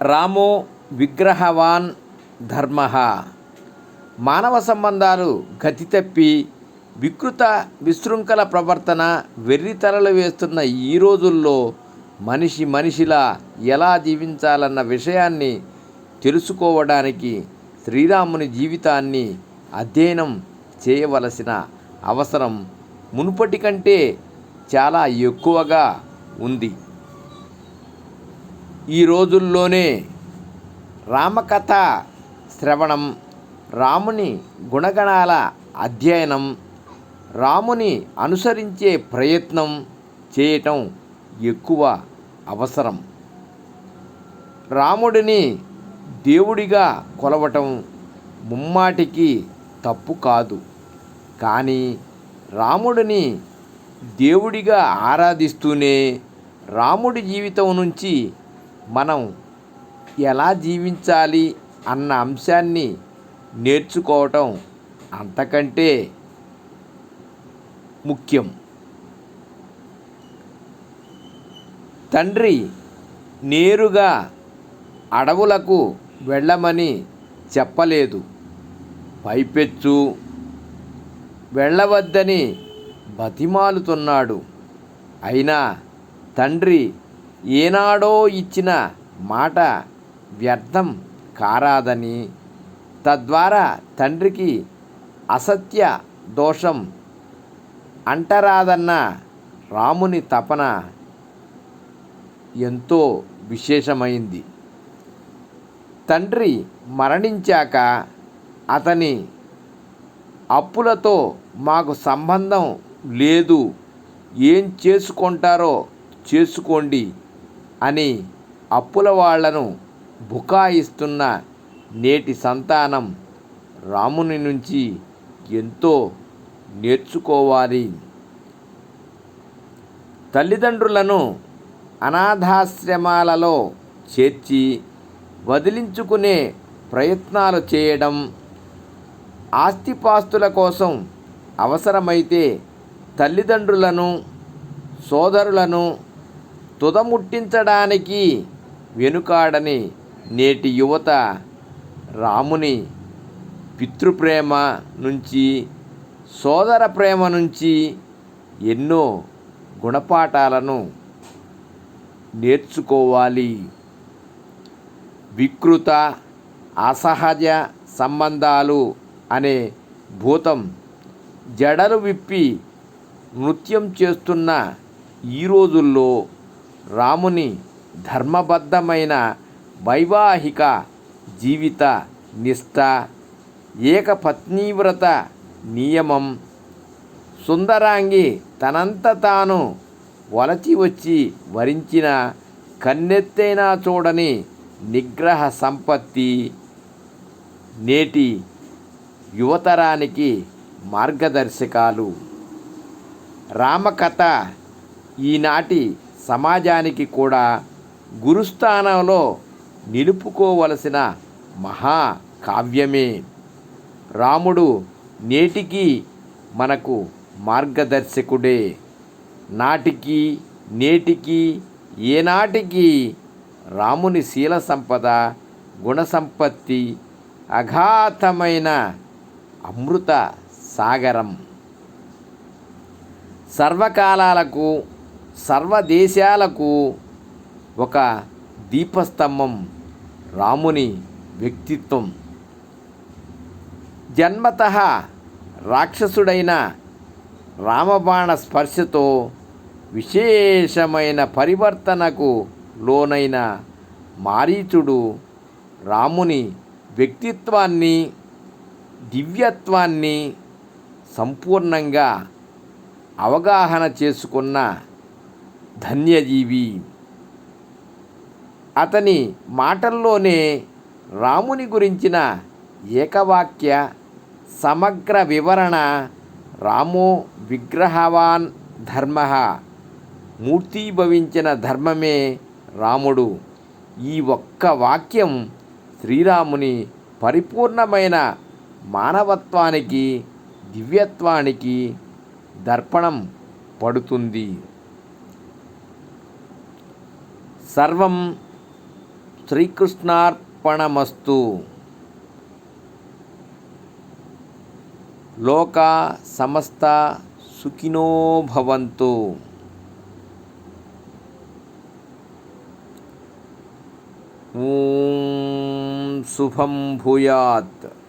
రామో విగ్రహవాన్ ధర్మ. మానవ సంబంధాలు గతి తప్పి వికృత విశృంఖల ప్రవర్తన వెర్రితలలు వేస్తున్న ఈ రోజుల్లో మనిషి మనిషిలా ఎలా జీవించాలన్న విషయాన్ని తెలుసుకోవడానికి శ్రీరాముని జీవితాన్ని అధ్యయనం చేయవలసిన అవసరం మునుపటి కంటే చాలా ఎక్కువగా ఉంది. ఈ రోజుల్లోనే రామకథ శ్రవణం రాముని గుణగణాల అధ్యయనం రాముని అనుసరించే ప్రయత్నం చేయటం ఎక్కువ అవసరం. రాముడిని దేవుడిగా కొలవటం ముమ్మాటికి తప్పు కాదు. కానీ రాముడిని దేవుడిగా ఆరాధిస్తూనే రాముడి జీవితం నుంచి మనం ఎలా జీవించాలి అన్న అంశాన్ని నేర్చుకోవటం అంతకంటే ముఖ్యం. తండ్రి నేరుగా అడవులకు వెళ్ళమని చెప్పలేదు. పైపెచ్చు వెళ్ళవద్దని బతిమాలుతున్నాడు. అయినా తండ్రి ఏనాడో ఇచ్చిన మాట వ్యర్థం కారాదని తద్వారా తండ్రికి అసత్య దోషం అంటరాదన్న రాముని తపన ఎంతో విశేషమైంది. తండ్రి మరణించాక అతని అప్పులతో మాకు సంబంధం లేదు. ఏం చేసుకుంటారో చేసుకోండి. అని అప్పుల వాళ్ళను బుకాయిస్తున్న నేటి సంతానం రాముని నుంచి ఎంతో నేర్చుకోవాలి. తల్లిదండ్రులను అనాథాశ్రమాలలో చేర్చి వదిలించుకునే ప్రయత్నాలు చేయడం ఆస్తిపాస్తుల కోసం అవసరమైతే తల్లిదండ్రులను సోదరులను తుదముట్టించడానికి వెనుకాడని నేటి యువత రాముని పితృప్రేమ నుంచి సోదర ప్రేమ నుంచి ఎన్నో గుణపాఠాలను నేర్చుకోవాలి. వికృత అసహజ సంబంధాలు అనే భూతం జడలు విప్పి నృత్యం చేస్తున్న ఈ రోజుల్లో రాముని ధర్మబద్ధమైన వైవాహిక జీవిత నిష్ట ఏకపత్నీవ్రత నియమం సుందరాంగి తనంత తాను వలచి వచ్చి వరించిన కన్నెత్తైనా చూడని నిగ్రహ సంపత్తి నేటి యువతరానికి మార్గదర్శకాలు. రామకథ ఈనాటి సమాజానికి కూడా గురుస్థానంలో నిలుపుకోవలసిన మహా కావ్యమే. రాముడు నేటికి మనకు మార్గదర్శకుడే. నాటికి నేటికి ఏనాటికి రాముని శీల సంపద గుణ సంపత్తి అఘాతమైన అమృత సాగరం. సర్వకాలాలకు సర్వదేశాలకు ఒక దీపస్తంభం రాముని వ్యక్తిత్వం. జన్మత రాక్షసుడైన రామబాణ స్పర్శతో విశేషమైన పరివర్తనకు లోనైన మారీచుడు రాముని వ్యక్తిత్వాన్ని దివ్యత్వాన్ని సంపూర్ణంగా అవగాహన చేసుకున్న ధన్యజీవి. అతని మాటల్లోనే రాముని గురించిన ఏకవాక్య సమగ్ర వివరణ రామో విగ్రహవాన్ ధర్మ. మూర్తీభవించిన ధర్మమే రాముడు. ఈ ఒక్క వాక్యం శ్రీరాముని పరిపూర్ణమైన మానవత్వానికి దివ్యత్వానికి దర్పణం పడుతుంది. సర్వం శ్రీకృష్ణార్పణమస్తు. లోకా సమస్త సుఖినో భవంతు. శుభం భూయాత్.